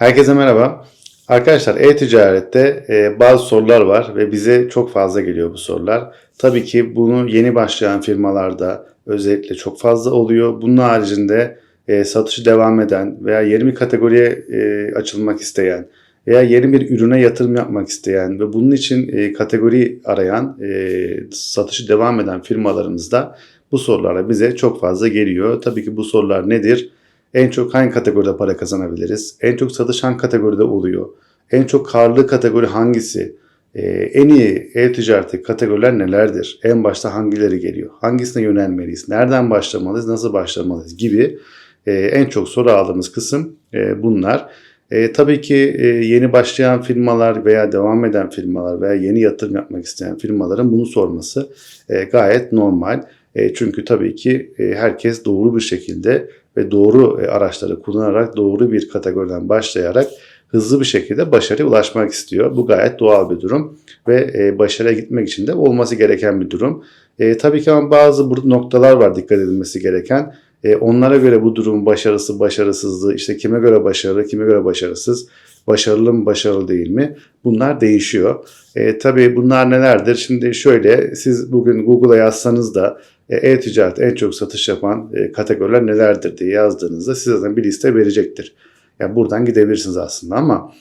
Herkese merhaba. Arkadaşlar e-ticarette e, bazı sorular var ve bize çok fazla geliyor bu sorular. Tabii ki bunu yeni başlayan firmalarda özellikle çok fazla oluyor. Bunun haricinde e, satışı devam eden veya yeni bir kategoriye e, açılmak isteyen veya yeni bir ürüne yatırım yapmak isteyen ve bunun için e, kategori arayan e, satışı devam eden firmalarımızda bu sorularla bize çok fazla geliyor. Tabii ki bu sorular nedir? En çok hangi kategoride para kazanabiliriz? En çok satış hangi kategoride oluyor? En çok karlı kategori hangisi? Ee, en iyi e-ticareti kategoriler nelerdir? En başta hangileri geliyor? Hangisine yönelmeliyiz? Nereden başlamalıyız? Nasıl başlamalıyız? Gibi e, en çok soru aldığımız kısım e, bunlar. E, tabii ki e, yeni başlayan firmalar veya devam eden firmalar veya yeni yatırım yapmak isteyen firmaların bunu sorması e, gayet normal. E, çünkü tabii ki e, herkes doğru bir şekilde ve doğru e, araçları kullanarak doğru bir kategoriden başlayarak hızlı bir şekilde başarıya ulaşmak istiyor. Bu gayet doğal bir durum ve e, başarıya gitmek için de olması gereken bir durum. E, tabii ki ama bazı burada noktalar var dikkat edilmesi gereken. E, onlara göre bu durum başarısı, başarısızlığı, işte kime göre başarılı, kime göre başarısız, başarılı mı, başarılı değil mi? Bunlar değişiyor. E, tabii bunlar nelerdir? Şimdi şöyle, siz bugün Google'a yazsanız da e-ticaret en çok satış yapan e, kategoriler nelerdir diye yazdığınızda size zaten bir liste verecektir. Yani buradan gidebilirsiniz aslında ama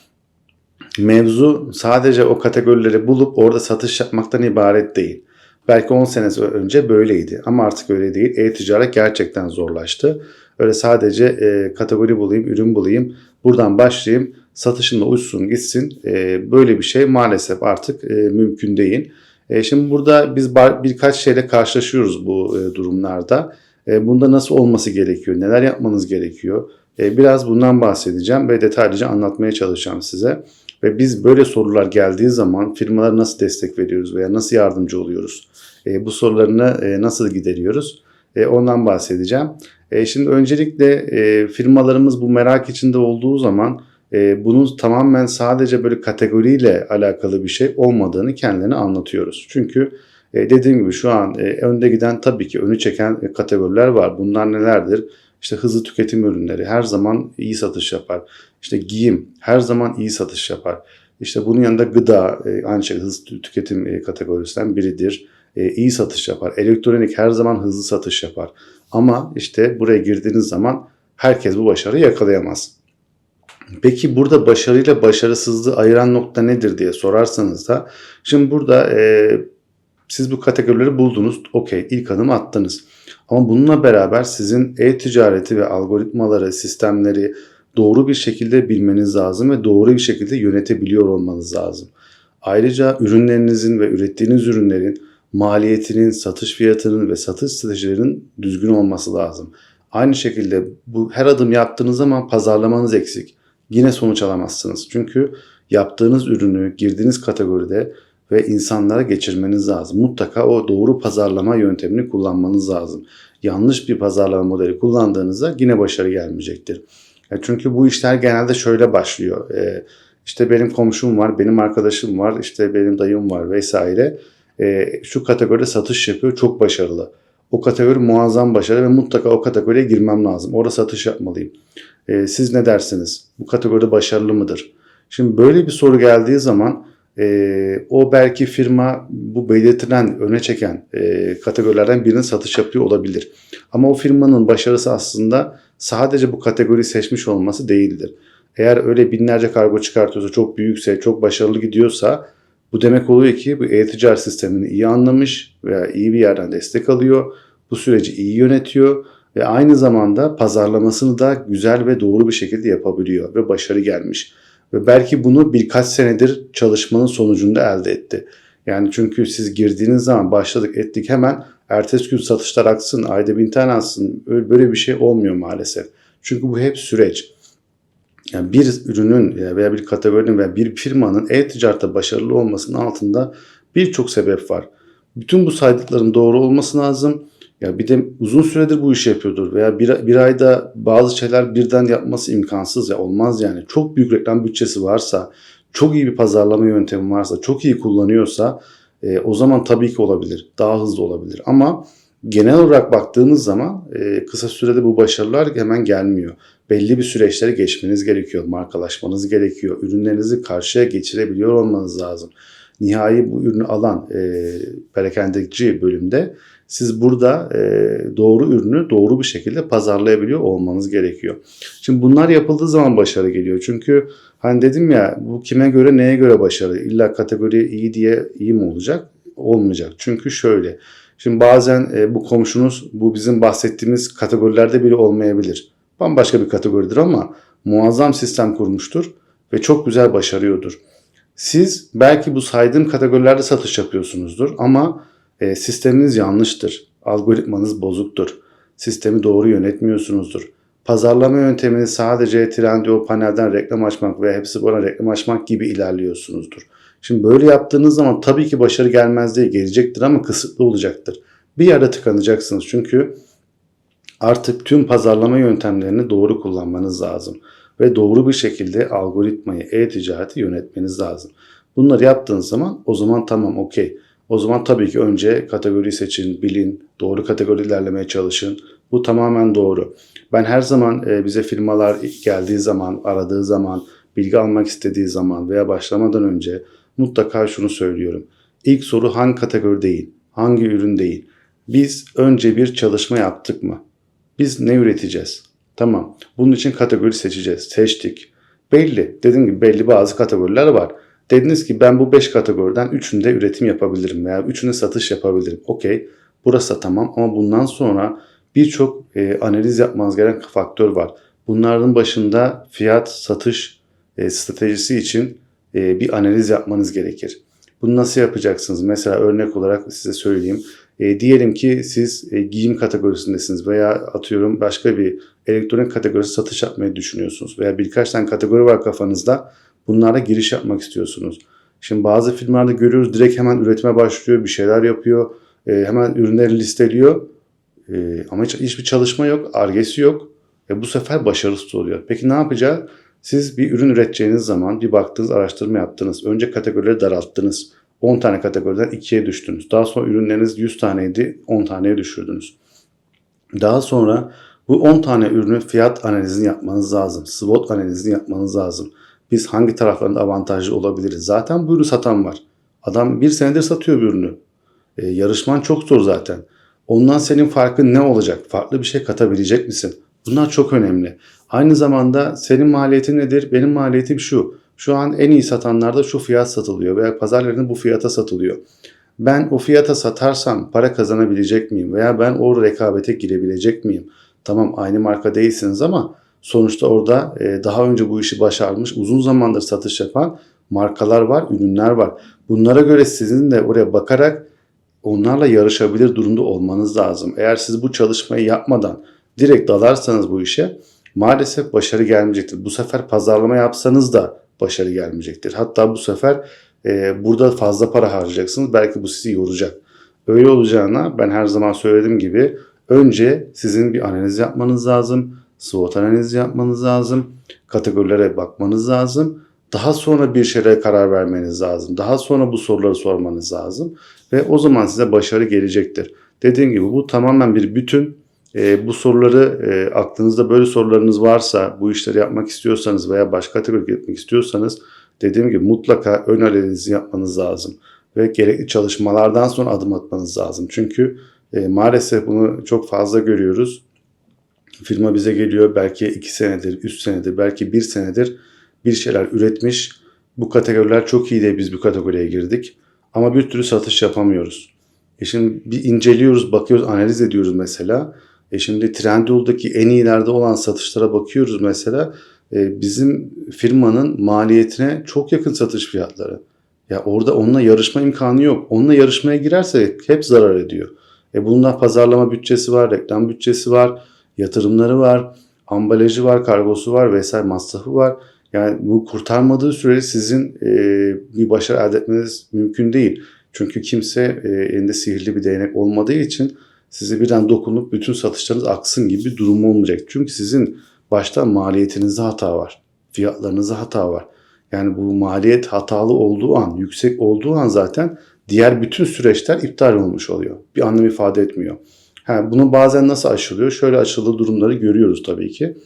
mevzu sadece o kategorileri bulup orada satış yapmaktan ibaret değil. Belki 10 sene önce böyleydi ama artık öyle değil. E-ticaret gerçekten zorlaştı. Öyle sadece e, kategori bulayım, ürün bulayım, buradan başlayayım, satışımla uçsun gitsin. E, böyle bir şey maalesef artık e, mümkün değil. E, şimdi burada biz birkaç şeyle karşılaşıyoruz bu e, durumlarda. E, bunda nasıl olması gerekiyor, neler yapmanız gerekiyor? E, biraz bundan bahsedeceğim ve detaylıca anlatmaya çalışacağım size. Ve biz böyle sorular geldiği zaman firmalara nasıl destek veriyoruz veya nasıl yardımcı oluyoruz? E, bu sorularını e, nasıl gideriyoruz? E, ondan bahsedeceğim. E, şimdi öncelikle e, firmalarımız bu merak içinde olduğu zaman e, bunun tamamen sadece böyle kategoriyle alakalı bir şey olmadığını kendilerine anlatıyoruz. Çünkü e, dediğim gibi şu an e, önde giden tabii ki önü çeken e, kategoriler var. Bunlar nelerdir? İşte hızlı tüketim ürünleri her zaman iyi satış yapar. İşte giyim her zaman iyi satış yapar. İşte bunun yanında gıda e, aynı şey hızlı tüketim e, kategorisinden biridir. E, iyi satış yapar. Elektronik her zaman hızlı satış yapar. Ama işte buraya girdiğiniz zaman herkes bu başarıyı yakalayamaz. Peki burada başarıyla başarısızlığı ayıran nokta nedir diye sorarsanız da şimdi burada e, siz bu kategorileri buldunuz. Okey ilk adım attınız. Ama bununla beraber sizin e-ticareti ve algoritmaları, sistemleri doğru bir şekilde bilmeniz lazım ve doğru bir şekilde yönetebiliyor olmanız lazım. Ayrıca ürünlerinizin ve ürettiğiniz ürünlerin maliyetinin, satış fiyatının ve satış stratejilerinin düzgün olması lazım. Aynı şekilde bu her adım yaptığınız zaman pazarlamanız eksik. Yine sonuç alamazsınız. Çünkü yaptığınız ürünü girdiğiniz kategoride ve insanlara geçirmeniz lazım. Mutlaka o doğru pazarlama yöntemini kullanmanız lazım. Yanlış bir pazarlama modeli kullandığınızda yine başarı gelmeyecektir. Çünkü bu işler genelde şöyle başlıyor. Ee, işte benim komşum var, benim arkadaşım var, işte benim dayım var vesaire. Ee, şu kategoride satış yapıyor, çok başarılı. O kategori muazzam başarı ve mutlaka o kategoriye girmem lazım. Orada satış yapmalıyım. Ee, siz ne dersiniz? Bu kategoride başarılı mıdır? Şimdi böyle bir soru geldiği zaman e, o belki firma bu belirtilen, öne çeken e, kategorilerden birine satış yapıyor olabilir. Ama o firmanın başarısı aslında sadece bu kategoriyi seçmiş olması değildir. Eğer öyle binlerce kargo çıkartıyorsa, çok büyükse, çok başarılı gidiyorsa bu demek oluyor ki bu e-ticaret sistemini iyi anlamış veya iyi bir yerden destek alıyor. Bu süreci iyi yönetiyor ve aynı zamanda pazarlamasını da güzel ve doğru bir şekilde yapabiliyor ve başarı gelmiş. Ve belki bunu birkaç senedir çalışmanın sonucunda elde etti. Yani çünkü siz girdiğiniz zaman başladık ettik hemen ertesi gün satışlar aksın, ayda bin tane atsın. Böyle bir şey olmuyor maalesef. Çünkü bu hep süreç. Yani bir ürünün veya bir kategorinin veya bir firmanın e-ticarette başarılı olmasının altında birçok sebep var. Bütün bu saydıkların doğru olması lazım. Ya bir de uzun süredir bu işi yapıyordur veya bir, bir ayda bazı şeyler birden yapması imkansız ya olmaz yani. Çok büyük reklam bütçesi varsa, çok iyi bir pazarlama yöntemi varsa, çok iyi kullanıyorsa e, o zaman tabii ki olabilir. Daha hızlı olabilir. Ama genel olarak baktığımız zaman e, kısa sürede bu başarılar hemen gelmiyor. Belli bir süreçleri geçmeniz gerekiyor, markalaşmanız gerekiyor, ürünlerinizi karşıya geçirebiliyor olmanız lazım. Nihai bu ürünü alan e, perakendeci bölümde siz burada e, doğru ürünü doğru bir şekilde pazarlayabiliyor olmanız gerekiyor. Şimdi bunlar yapıldığı zaman başarı geliyor. Çünkü hani dedim ya bu kime göre neye göre başarı? İlla kategori iyi diye iyi mi olacak? Olmayacak. Çünkü şöyle. Şimdi bazen e, bu komşunuz bu bizim bahsettiğimiz kategorilerde bile olmayabilir. Bambaşka bir kategoridir ama muazzam sistem kurmuştur ve çok güzel başarıyordur. Siz belki bu saydığım kategorilerde satış yapıyorsunuzdur ama e, sisteminiz yanlıştır. Algoritmanız bozuktur. Sistemi doğru yönetmiyorsunuzdur. Pazarlama yöntemini sadece Trendyol panelden reklam açmak ve hepsi bana reklam açmak gibi ilerliyorsunuzdur. Şimdi böyle yaptığınız zaman tabii ki başarı gelmez diye gelecektir ama kısıtlı olacaktır. Bir yerde tıkanacaksınız çünkü artık tüm pazarlama yöntemlerini doğru kullanmanız lazım ve doğru bir şekilde algoritmayı, e-ticareti yönetmeniz lazım. Bunları yaptığınız zaman o zaman tamam okey. O zaman tabii ki önce kategori seçin, bilin, doğru kategori ilerlemeye çalışın. Bu tamamen doğru. Ben her zaman e, bize firmalar geldiği zaman, aradığı zaman, bilgi almak istediği zaman veya başlamadan önce mutlaka şunu söylüyorum. İlk soru hangi kategori değil, hangi ürün değil. Biz önce bir çalışma yaptık mı? Biz ne üreteceğiz? Tamam. Bunun için kategori seçeceğiz. Seçtik. Belli. Dediğim gibi belli bazı kategoriler var. Dediniz ki ben bu 5 kategoriden 3'ünde üretim yapabilirim veya 3'ünde satış yapabilirim. Okey. Burası tamam ama bundan sonra birçok e, analiz yapmanız gereken faktör var. Bunların başında fiyat, satış e, stratejisi için e, bir analiz yapmanız gerekir. Bunu nasıl yapacaksınız? Mesela örnek olarak size söyleyeyim. E, diyelim ki siz e, giyim kategorisindesiniz veya atıyorum başka bir elektronik kategorisi satış yapmayı düşünüyorsunuz veya birkaç tane kategori var kafanızda. Bunlara giriş yapmak istiyorsunuz. Şimdi bazı firmalarda görüyoruz direkt hemen üretime başlıyor, bir şeyler yapıyor, e, hemen ürünleri listeliyor. E, ama hiç, hiçbir çalışma yok, argesi yok. ve bu sefer başarısız oluyor. Peki ne yapacağız? Siz bir ürün üreteceğiniz zaman bir baktınız, araştırma yaptınız. Önce kategorileri daralttınız. 10 tane kategoriden 2'ye düştünüz. Daha sonra ürünleriniz 100 taneydi, 10 taneye düşürdünüz. Daha sonra bu 10 tane ürünün fiyat analizini yapmanız lazım. SWOT analizini yapmanız lazım. Biz hangi taraflarında avantajlı olabiliriz? Zaten bu ürünü satan var. Adam bir senedir satıyor bir ürünü. E, yarışman çok zor zaten. Ondan senin farkın ne olacak? Farklı bir şey katabilecek misin? Bunlar çok önemli. Aynı zamanda senin maliyetin nedir? Benim maliyetim şu. Şu an en iyi satanlarda şu fiyat satılıyor veya pazar yerinde bu fiyata satılıyor. Ben o fiyata satarsam para kazanabilecek miyim veya ben o rekabete girebilecek miyim? Tamam aynı marka değilsiniz ama sonuçta orada e, daha önce bu işi başarmış, uzun zamandır satış yapan markalar var, ürünler var. Bunlara göre sizin de oraya bakarak onlarla yarışabilir durumda olmanız lazım. Eğer siz bu çalışmayı yapmadan direkt dalarsanız bu işe maalesef başarı gelmeyecektir. Bu sefer pazarlama yapsanız da başarı gelmeyecektir. Hatta bu sefer e, burada fazla para harcayacaksınız. Belki bu sizi yoracak. Öyle olacağına ben her zaman söylediğim gibi önce sizin bir analiz yapmanız lazım. SWOT analizi yapmanız lazım. Kategorilere bakmanız lazım. Daha sonra bir şeye karar vermeniz lazım. Daha sonra bu soruları sormanız lazım. Ve o zaman size başarı gelecektir. Dediğim gibi bu tamamen bir bütün. E, bu soruları e, aklınızda böyle sorularınız varsa, bu işleri yapmak istiyorsanız veya başka kategoriye gitmek istiyorsanız dediğim gibi mutlaka ön analizi yapmanız lazım. Ve gerekli çalışmalardan sonra adım atmanız lazım. Çünkü e, maalesef bunu çok fazla görüyoruz. Firma bize geliyor belki 2 senedir, 3 senedir, belki 1 senedir bir şeyler üretmiş. Bu kategoriler çok iyi diye biz bu kategoriye girdik. Ama bir türlü satış yapamıyoruz. E şimdi bir inceliyoruz, bakıyoruz, analiz ediyoruz mesela. E şimdi Trendyol'daki en iyilerde olan satışlara bakıyoruz mesela. E bizim firmanın maliyetine çok yakın satış fiyatları. Ya orada onunla yarışma imkanı yok. Onunla yarışmaya girerse hep zarar ediyor. E bundan pazarlama bütçesi var, reklam bütçesi var, yatırımları var, ambalajı var, kargosu var vesaire masrafı var. Yani bu kurtarmadığı sürece sizin e, bir başarı elde etmeniz mümkün değil. Çünkü kimse e, elinde sihirli bir değnek olmadığı için size birden dokunup bütün satışlarınız aksın gibi bir durum olmayacak. Çünkü sizin başta maliyetinizde hata var. Fiyatlarınızda hata var. Yani bu maliyet hatalı olduğu an, yüksek olduğu an zaten diğer bütün süreçler iptal olmuş oluyor. Bir anlam ifade etmiyor. Ha, bunu bazen nasıl aşılıyor? Şöyle aşıldığı durumları görüyoruz tabii ki.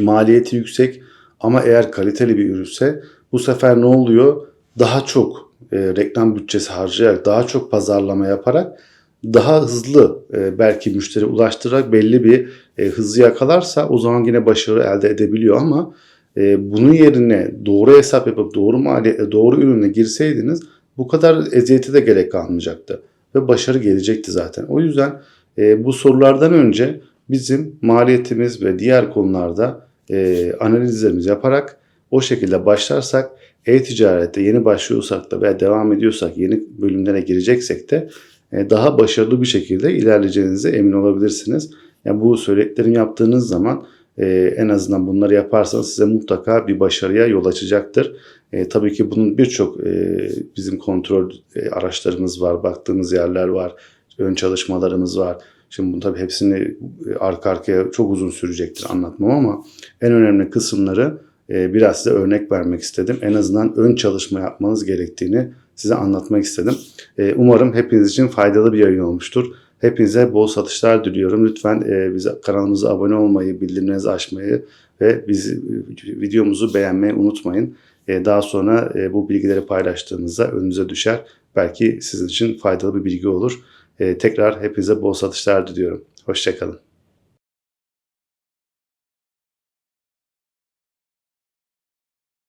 Maliyeti yüksek ama eğer kaliteli bir ürünse bu sefer ne oluyor? Daha çok e, reklam bütçesi harcayarak, daha çok pazarlama yaparak daha hızlı e, belki müşteri ulaştırarak belli bir e, hızı yakalarsa o zaman yine başarı elde edebiliyor ama e, bunun yerine doğru hesap yapıp doğru maliyetle doğru ürüne girseydiniz bu kadar eziyete de gerek kalmayacaktı ve başarı gelecekti zaten. O yüzden e, bu sorulardan önce bizim maliyetimiz ve diğer konularda e, analizlerimizi yaparak o şekilde başlarsak e-ticarette yeni başlıyorsak da veya devam ediyorsak yeni bölümlere gireceksek de e, daha başarılı bir şekilde ilerleyeceğinize emin olabilirsiniz. Yani bu söylediklerimi yaptığınız zaman e, en azından bunları yaparsanız size mutlaka bir başarıya yol açacaktır. E, tabii ki bunun birçok e, bizim kontrol e, araçlarımız var, baktığımız yerler var, ön çalışmalarımız var. Şimdi bunu tabii hepsini e, arka arkaya çok uzun sürecektir anlatmam ama en önemli kısımları e, biraz size örnek vermek istedim. En azından ön çalışma yapmanız gerektiğini size anlatmak istedim. E, umarım hepiniz için faydalı bir yayın olmuştur. Hepinize bol satışlar diliyorum. Lütfen bize kanalımıza abone olmayı, bildirimlerinizi açmayı ve bizi videomuzu beğenmeyi unutmayın. Daha sonra bu bilgileri paylaştığınızda önünüze düşer. Belki sizin için faydalı bir bilgi olur. E, tekrar hepinize bol satışlar diliyorum. Hoşçakalın.